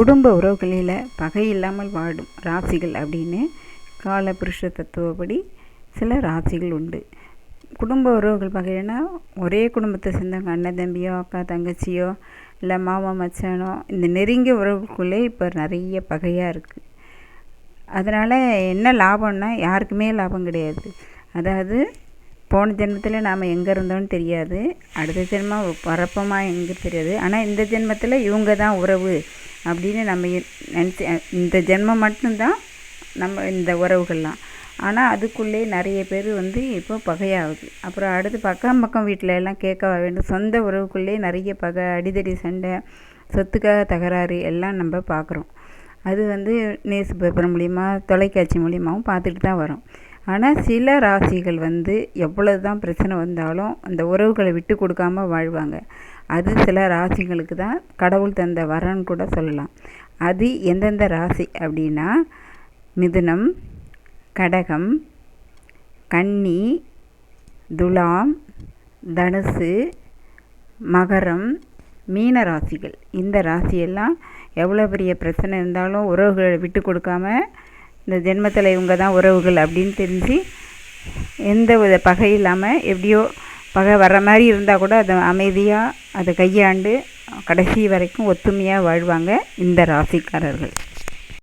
குடும்ப உறவுகளில் பகை இல்லாமல் வாடும் ராசிகள் அப்படின்னு காலபுருஷ தத்துவப்படி சில ராசிகள் உண்டு. குடும்ப உறவுகள் பகைன்னா ஒரே குடும்பத்தை சேர்ந்தவங்க அண்ணன் தம்பியோ அக்கா தங்கச்சியோ இல்லை மாமா மச்சானோ இந்த நெருங்கிய உறவுக்குள்ளே இப்போ நிறைய பகையாக இருக்குது அதனால் என்ன லாபம்னா யாருக்குமே லாபம் கிடையாது. அதாவது போன ஜென்மத்தில் நாம் எங்கே இருந்தோம்னு தெரியாது. அடுத்த ஜென்மம் பரப்பமா எங்கே தெரியாது. ஆனால் இந்த ஜென்மத்தில் இவங்க தான் உறவு. அப்படின்னு நம்ம நினச்சி இந்த ஜென்மம் மட்டும்தான் நம்ம இந்த உறவுகள்லாம். ஆனால் அதுக்குள்ளே நிறைய பேர் வந்து இப்போ பகையாகுது. அப்புறம் அடுத்து பக்கம் பக்கம் வீட்டில் எல்லாம் கேட்க வேண்டும். சொந்த உறவுக்குள்ளே நிறைய பகை அடிதடி சண்டை சொத்துக்காக தகராறு எல்லாம் நம்ம பார்க்குறோம். அது வந்து நியூஸ் பேப்பர் மூலிமா தொலைக்காட்சி மூலியமாகவும் பார்த்துட்டு தான் வரோம். ஆனால் சில ராசிகள் வந்து எவ்வளவு தான் பிரச்சனை வந்தாலும் அந்த உறவுகளை விட்டு கொடுக்காமல் வாழ்வாங்க. அது சில ராசிகளுக்கு தான் கடவுள் தந்த வரன்னு கூட சொல்லலாம். அது எந்தெந்த ராசி அப்படின்னா மிதுனம் கடகம் கன்னி துலாம் தனுசு மகரம் மீன ராசிகள். இந்த ராசியெல்லாம் எவ்வளோ பெரிய பிரச்சனை இருந்தாலும் உறவுகளை விட்டு கொடுக்காம இந்த ஜென்மத்தில் இவங்க தான் உறவுகள் அப்படின்னு தெரிஞ்சு எந்த வித பகை இல்லாமல் எப்படியோ பகை வர்ற மாதிரி இருந்தால் கூட அதை அமைதியாக அதை கையாண்டு கடைசி வரைக்கும் ஒத்துமையாக வாழ்வாங்க இந்த ராசிக்காரர்கள்.